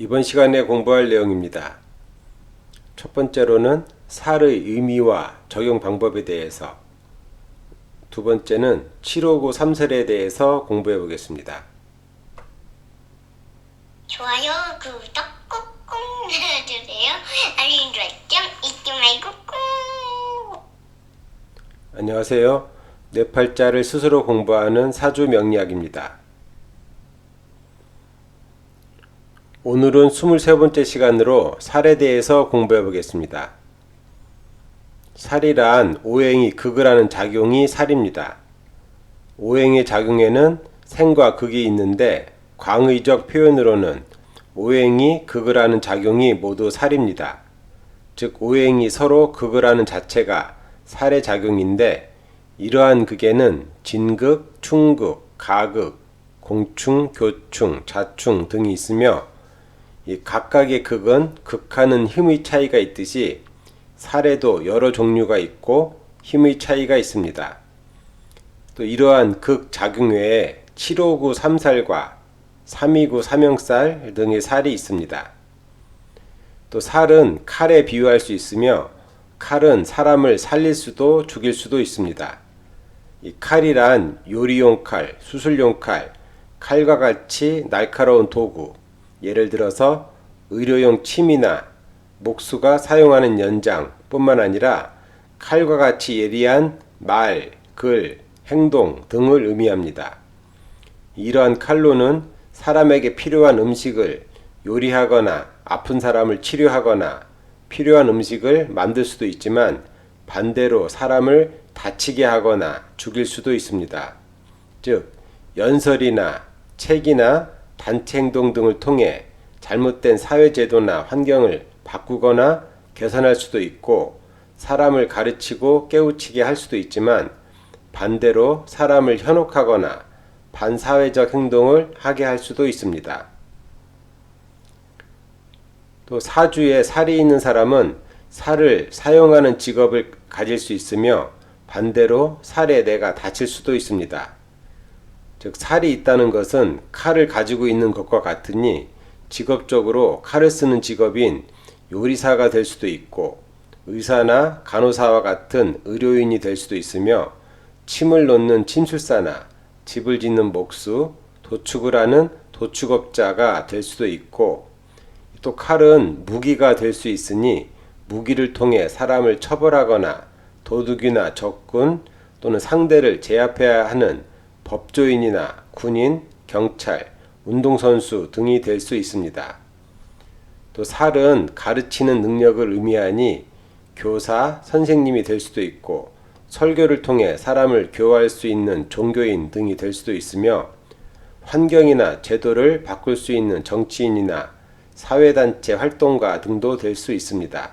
이번 시간에 공부할 내용입니다. 첫 번째로는 살의 의미와 적용 방법에 대해서, 두 번째는 759 3설에 대해서 공부해 보겠습니다. 좋아요, 구독 꾹꾹 눌러주세요. 알림 설정 잊지 말고 꾹. 안녕하세요. 뇌팔자를 스스로 공부하는 사주 명리학입니다. 오늘은 23번째 시간으로 살에 대해서 공부해 보겠습니다. 살이란 오행이 극을 하는 작용이 살입니다. 오행의 작용에는 생과 극이 있는데 광의적 표현으로는 오행이 극을 하는 작용이 모두 살입니다. 즉 오행이 서로 극을 하는 자체가 살의 작용인데 이러한 극에는 진극, 충극, 가극, 공충, 교충, 자충 등이 있으며 이 각각의 극은 극하는 힘의 차이가 있듯이 살에도 여러 종류가 있고 힘의 차이가 있습니다. 또 이러한 극 작용 외에 759 3살과 329 3형살 등의 살이 있습니다. 또 살은 칼에 비유할 수 있으며 칼은 사람을 살릴 수도 죽일 수도 있습니다. 이 칼이란 요리용 칼, 수술용 칼, 칼과 같이 날카로운 도구, 예를 들어서 의료용 침이나 목수가 사용하는 연장 뿐만 아니라 칼과 같이 예리한 말, 글, 행동 등을 의미합니다. 이러한 칼로는 사람에게 필요한 음식을 요리하거나 아픈 사람을 치료하거나 필요한 음식을 만들 수도 있지만 반대로 사람을 다치게 하거나 죽일 수도 있습니다. 즉, 연설이나 책이나 단체 행동 등을 통해 잘못된 사회제도나 환경을 바꾸거나 개선할 수도 있고 사람을 가르치고 깨우치게 할 수도 있지만 반대로 사람을 현혹하거나 반사회적 행동을 하게 할 수도 있습니다. 또 사주에 살이 있는 사람은 살을 사용하는 직업을 가질 수 있으며 반대로 살에 내가 다칠 수도 있습니다. 즉 살이 있다는 것은 칼을 가지고 있는 것과 같으니 직업적으로 칼을 쓰는 직업인 요리사가 될 수도 있고 의사나 간호사와 같은 의료인이 될 수도 있으며 침을 놓는 침술사나 집을 짓는 목수, 도축을 하는 도축업자가 될 수도 있고 또 칼은 무기가 될 수 있으니 무기를 통해 사람을 처벌하거나 도둑이나 적군 또는 상대를 제압해야 하는 법조인이나 군인, 경찰, 운동선수 등이 될 수 있습니다. 또 살은 가르치는 능력을 의미하니 교사, 선생님이 될 수도 있고 설교를 통해 사람을 교화할 수 있는 종교인 등이 될 수도 있으며 환경이나 제도를 바꿀 수 있는 정치인이나 사회단체 활동가 등도 될 수 있습니다.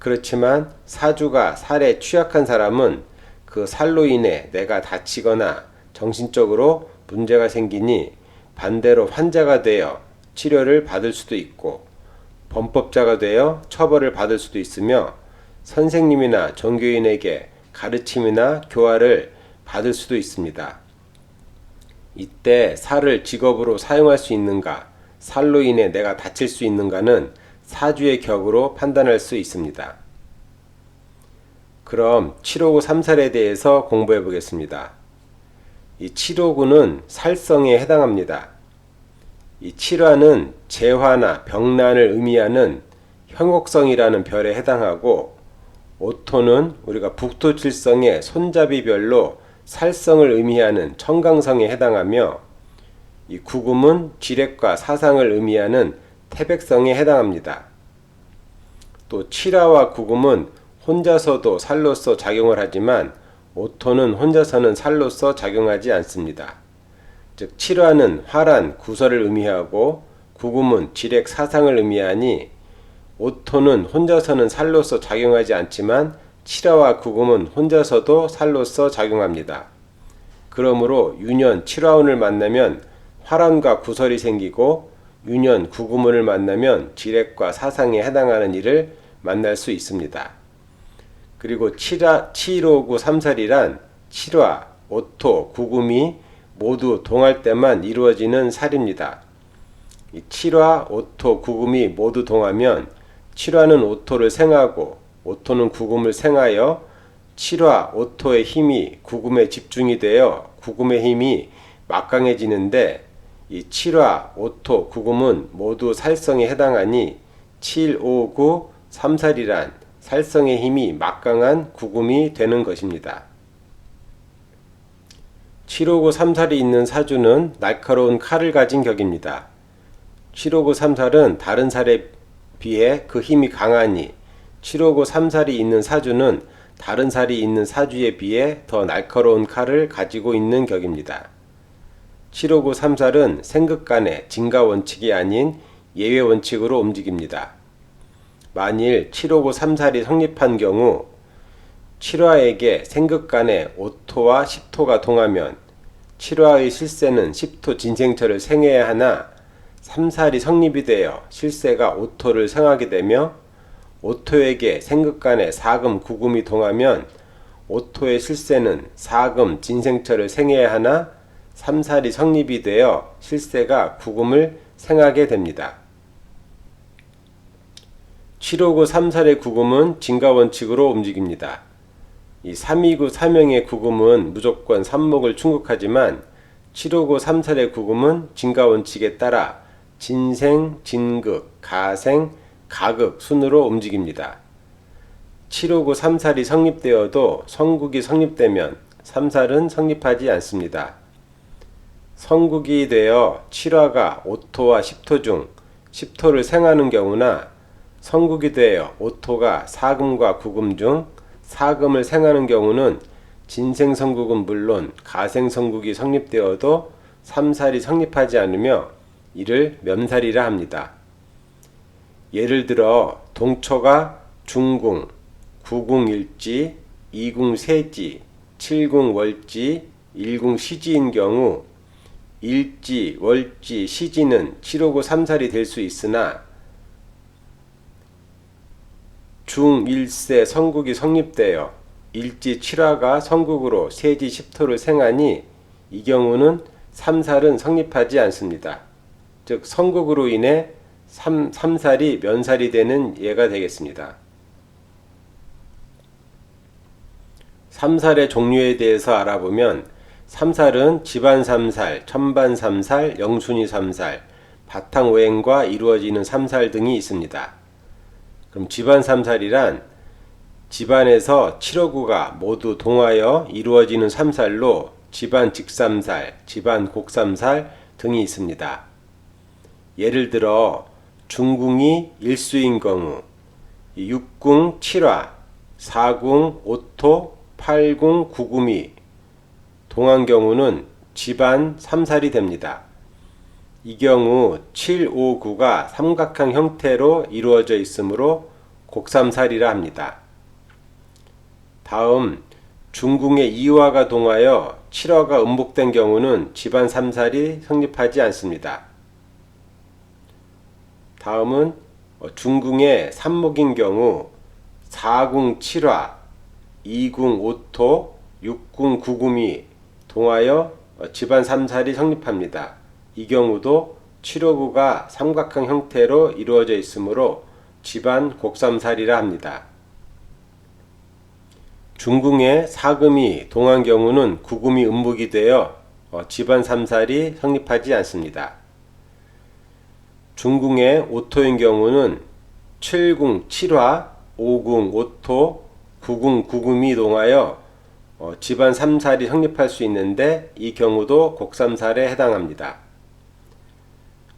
그렇지만 사주가 살에 취약한 사람은 그 살로 인해 내가 다치거나 정신적으로 문제가 생기니 반대로 환자가 되어 치료를 받을 수도 있고 범법자가 되어 처벌을 받을 수도 있으며 선생님이나 종교인에게 가르침이나 교화를 받을 수도 있습니다. 이때 살을 직업으로 사용할 수 있는가, 살로 인해 내가 다칠 수 있는가는 사주의 격으로 판단할 수 있습니다. 그럼 759 3살에 대해서 공부해 보겠습니다. 이 759는 살성에 해당합니다. 이 7화는 재화나 병난을 의미하는 형옥성이라는 별에 해당하고 오토는 우리가 북토칠성의 손잡이별로 살성을 의미하는 청강성에 해당하며 이 구금은 지렉과 사상을 의미하는 태백성에 해당합니다. 또 칠화와 구금은 혼자서도 살로서 작용을 하지만 오토는 혼자서는 살로서 작용하지 않습니다. 즉 칠화는 화란 구설을 의미하고 구금은 지렉 사상을 의미하니 오토는 혼자서는 살로서 작용하지 않지만 칠화와 구금은 혼자서도 살로서 작용합니다. 그러므로 유년 칠화운을 만나면 화란과 구설이 생기고 유년 구구문을 만나면 지렉과 사상에 해당하는 일을 만날 수 있습니다. 그리고 7화, 759 3살이란 7화, 오토, 구금이 모두 동할 때만 이루어지는 살입니다. 이 7화, 5토, 9금이 모두 동하면 7화는 5토를 생하고 5토는 9금을 생하여 7화, 5토의 힘이 9금에 집중이 되어 9금의 힘이 막강해지는데 이 7화, 5토, 9금은 모두 살성에 해당하니 7, 5, 9, 3살이란 살성의 힘이 막강한 9금이 되는 것입니다. 759 3살이 있는 사주는 날카로운 칼을 가진 격입니다. 759 3살은 다른 살에 비해 그 힘이 강하니 759 3살이 있는 사주는 다른 살이 있는 사주에 비해 더 날카로운 칼을 가지고 있는 격입니다. 759 3살은 생극간의 진가 원칙이 아닌 예외 원칙으로 움직입니다. 만일 759 3살이 성립한 경우 7화에게 생극간에 5토와 10토가 동하면 7화의 실세는 10토 진생처를 생해야 하나 3살이 성립이 되어 실세가 5토를 생하게 되며 5토에게 생극간에 4금 9금이 동하면 5토의 실세는 4금 진생처를 생해야 하나 3살이 성립이 되어 실세가 9금을 생하게 됩니다. 759 3살의 9금은 진가 원칙으로 움직입니다. 이 329 3형의 구금은 무조건 삼목을 충국하지만 759 3살의 구금은 진가 원칙에 따라 진생, 진극, 가생, 가극 순으로 움직입니다. 759 3살이 성립되어도 성국이 성립되면 3살은 성립하지 않습니다. 성국이 되어 7화가 5토와 10토 중 10토를 생하는 경우나 성국이 되어 5토가 4금과 9금 중 4금을 생하는 경우는 진생성국은 물론 가생성국이 성립되어도 3살이 성립하지 않으며 이를 면살이라 합니다. 예를 들어 동초가 중궁, 구궁일지, 이궁세지, 칠궁월지, 일궁시지인 경우 일지, 월지, 시지는 759 3살이 될 수 있으나 중1세 성국이 성립되어 일지 7화가 성국으로 세지 10토를 생하니 이 경우는 3살은 성립하지 않습니다. 즉 성국으로 인해 3, 3살이 면살이 되는 예가 되겠습니다. 3살의 종류에 대해서 알아보면 3살은 집안 3살, 천반 3살, 영순이 3살, 바탕 오행과 이루어지는 3살 등이 있습니다. 그럼 집안 삼살이란 집안에서 7호구가 모두 동하여 이루어지는 삼살로 집안 직삼살, 집안 곡삼살 등이 있습니다. 예를 들어 중궁이 일수인 경우 6궁 7화, 4궁 5토, 8궁 9금이 동한 경우는 집안 삼살이 됩니다. 이 경우 7, 5, 9가 삼각형 형태로 이루어져 있으므로 곡삼살이라 합니다. 다음 중궁의 2화가 동하여 7화가 음복된 경우는 집안 삼살이 성립하지 않습니다. 다음은 중궁의 삼목인 경우 4궁 7화, 2궁 5토, 6궁 9금이 동하여 집안 삼살이 성립합니다. 이 경우도 7호구가 삼각형 형태로 이루어져 있으므로 집안 곡삼살이라 합니다. 중궁의 사금이 동한 경우는 구금이 음복이 되어 어, 집안 삼살이 성립하지 않습니다. 중궁의 오토인 경우는 7궁 7화, 5궁 5토, 9궁 9금이 동하여 어, 집안 삼살이 성립할 수 있는데 이 경우도 곡삼살에 해당합니다.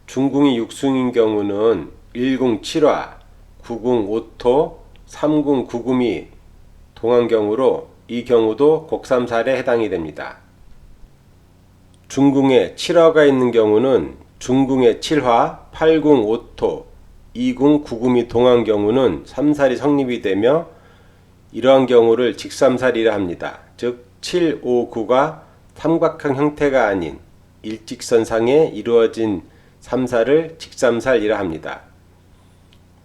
중궁이 육승인 경우는 1궁 7화, 9궁 5토, 3궁 9금이 동한 경우로 이 경우도 곡삼살에 해당이 됩니다. 중궁에 7화가 있는 경우는 중궁에 7화, 8궁 5토, 2궁 9금이 동한 경우는 삼살이 성립이 되며 이러한 경우를 직삼살이라 합니다. 즉 7, 5, 9가 삼각형 형태가 아닌 일직선상에 이루어진 삼살을 직삼살이라 합니다.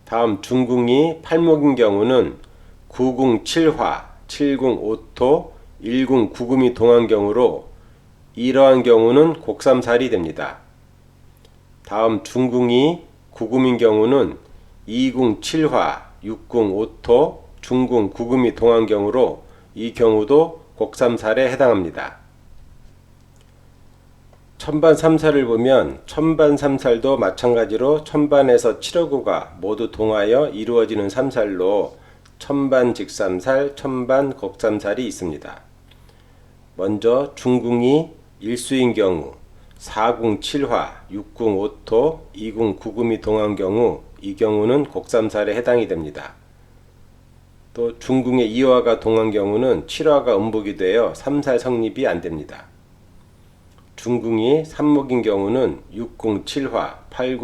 다음 중궁이 팔목인 경우는 9궁 7화, 7궁 5토, 1궁 9금이 동한 경우로 이러한 경우는 곡삼살이 됩니다. 다음 중궁이 구금인 경우는 2궁 7화, 6궁 5토, 중궁 구금이 동한 경우로 이 경우도 곡삼살에 해당합니다. 천반 삼살을 보면 천반 삼살도 마찬가지로 천반에서 7호구가 모두 동하여 이루어지는 삼살로 천반 직삼살, 천반 곡삼살이 있습니다. 먼저 중궁이 일수인 경우 4궁 7화, 6궁 5토, 2궁 9금이 동한 경우 이 경우는 곡삼살에 해당이 됩니다. 또 중궁의 2화가 동한 경우는 7화가 음복이 되어 삼살 성립이 안 됩니다. 중궁이 삼목인 경우는 6궁 7화, 8궁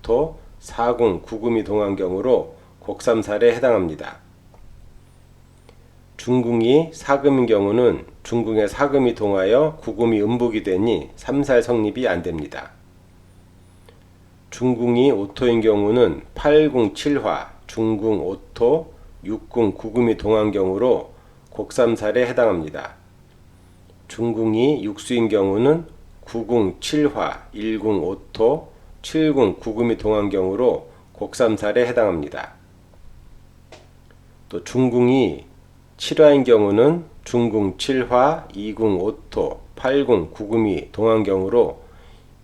5토, 4궁 9금이 동한 경우로 곡삼살에 해당합니다. 중궁이 사금인 경우는 중궁의 사금이 동하여 구금이 음복이 되니 삼살 성립이 안 됩니다. 중궁이 오토인 경우는 8궁 7화, 중궁 오토, 6궁 9금이 동한 경우로 곡삼살에 해당합니다. 중궁이 육수인 경우는 9궁 7화, 1궁 5토, 7궁 9금이 동한 경우로 곡삼살에 해당합니다. 또 중궁이 7화인 경우는 중궁 7화, 2궁 5토, 8궁 9금이 동한 경우로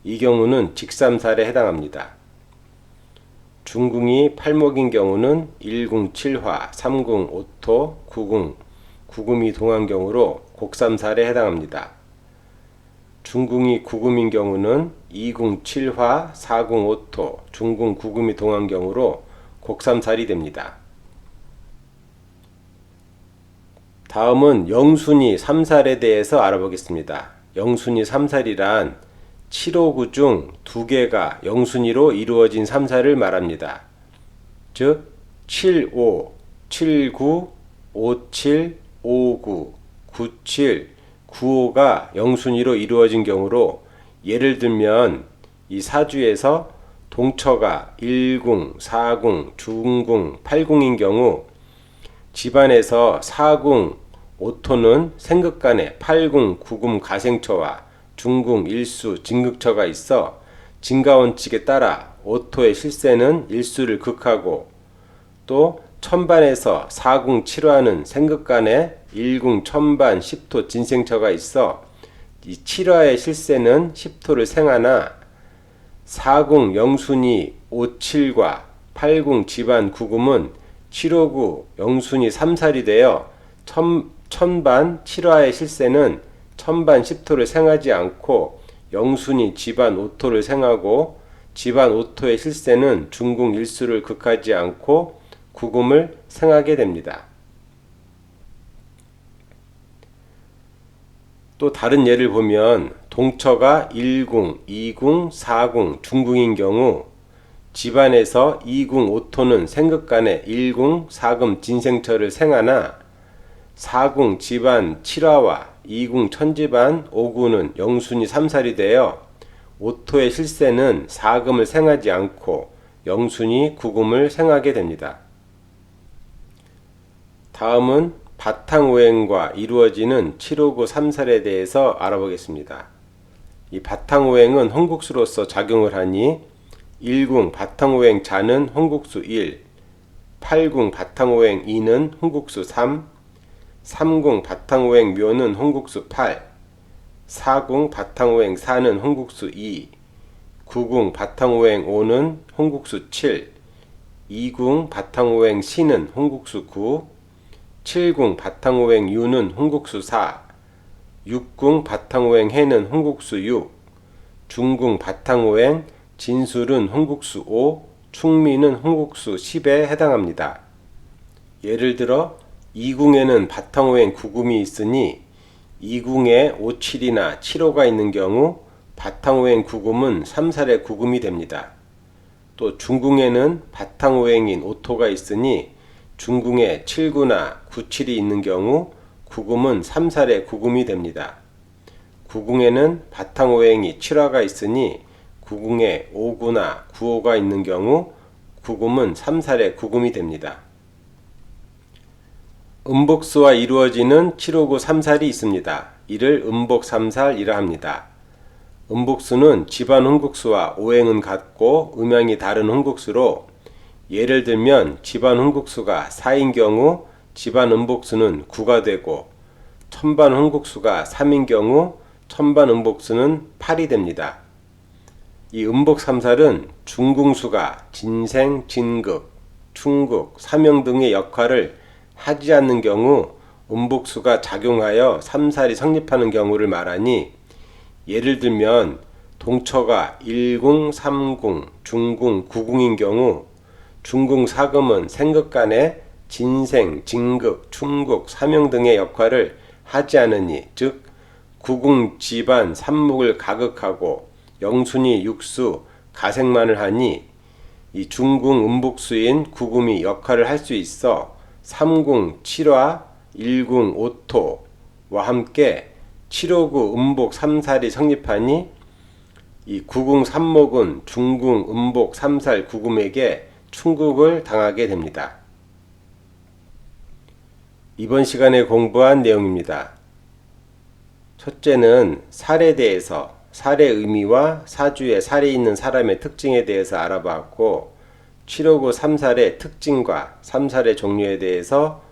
이 경우는 직삼살에 해당합니다. 중궁이 팔목인 경우는 1궁 7화, 3궁 5토, 9궁 9금이 동한 경우로 곡삼살에 해당합니다. 중궁이 9금인 경우는 2궁 7화, 4궁 5토, 중궁 9금이 동한 경우로 곡삼살이 됩니다. 다음은 영순위 3살에 대해서 알아보겠습니다. 영순위 3살이란 7호구 중두 개가 영순위로 이루어진 3살을 말합니다. 즉 75, 79, 57, 59, 97, 95가 영순위로 이루어진 경우로 예를 들면 이 사주에서 동처가 1궁, 4궁, 중궁, 8궁인 경우 집안에서 4궁, 5토는 생극간에 8궁, 9금 가생처와 중궁, 일수, 진극처가 있어 진가원칙에 따라 5토의 실세는 일수를 극하고 또 천반에서 4궁 7화는 생극간에 1궁 천반 10토 진생처가 있어 이 7화의 실세는 10토를 생하나 4궁 영순이 57과 8궁 집안 9금은 759 영순이 3살이 되어 천, 천반 7화의 실세는 천반 10토를 생하지 않고 영순이 집안 5토를 생하고 집안 5토의 실세는 중궁 일수를 극하지 않고 구금을 생하게 됩니다. 또 다른 예를 보면 동처가 1궁, 2궁, 4궁, 중궁인 경우 집안에서 2궁 5토는 생극간에 1궁 4금 진생처를 생하나 4궁 집안 7화와 2궁 천집안 5구는 영순이 3살이 되어 5토의 실세는 4금을 생하지 않고 영순이 9금을 생하게 됩니다. 다음은 바탕 오행과 이루어지는 759 3살에 대해서 알아보겠습니다. 이 바탕 오행은 홍국수로서 작용을 하니 1궁 바탕 오행 자는 홍국수 1, 8궁 바탕 오행 2는 홍국수 3, 3궁 바탕 오행 묘는 홍국수 8, 4궁 바탕 오행 4는 홍국수 2, 9궁 바탕 오행 5는 홍국수 7, 2궁 바탕 오행 신은 홍국수 9, 7궁 바탕오행 유는 홍국수 4, 6궁 바탕오행 해는 홍국수 6, 중궁 바탕오행 진술은 홍국수 5, 충미는 홍국수 10에 해당합니다. 예를 들어 2궁에는 바탕오행 9금이 있으니 2궁에 5, 7이나 7호가 있는 경우 바탕오행 9금은 3살의 9금이 됩니다. 또 중궁에는 바탕오행인 5토가 있으니 중궁에 7구나 9, 7이 있는 경우 9금은 3살의 9금이 됩니다. 9궁에는 바탕오행이 7화가 있으니 9궁에 5구나 9호가 있는 경우 9금은 3살의 9금이 됩니다. 음복수와 이루어지는 759 3살이 있습니다. 이를 음복 3살이라 합니다. 음복수는 집안 흥국수와 오행은 같고 음양이 다른 흥국수로 예를 들면 집안 흥국수가 4인 경우 집안 음복수는 9가 되고 천반 흥국수가 3인 경우 천반 음복수는 8이 됩니다. 이 음복 삼살은 중궁수가 진생, 진극, 충극, 삼형 등의 역할을 하지 않는 경우 음복수가 작용하여 삼살이 성립하는 경우를 말하니 예를 들면 동처가 1궁, 3궁, 중궁, 9궁인 경우 중궁 사금은 생극간에 진생, 진극, 충극, 삼형 등의 역할을 하지 않으니 즉 구궁 집안 삼목을 가극하고 영순이 육수 가생만을 하니 이 중궁 음복수인 구금이 역할을 할 수 있어 삼궁 칠화 일궁 오토와 함께 칠호구 음복 삼살이 성립하니 이 구궁 삼목은 중궁 음복 삼살 구금에게 충국을 당하게 됩니다. 이번 시간에 공부한 내용입니다. 첫째는 살에 대해서 살의 의미와 사주에 살이 있는 사람의 특징에 대해서 알아봤고 7호구 삼살의 특징과 삼살의 종류에 대해서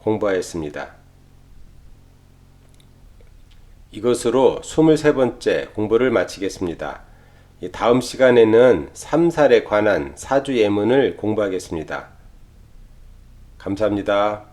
공부하였습니다. 이것으로 23번째 공부를 마치겠습니다. 이 다음 시간에는 삼살에 관한 사주 예문을 공부하겠습니다. 감사합니다.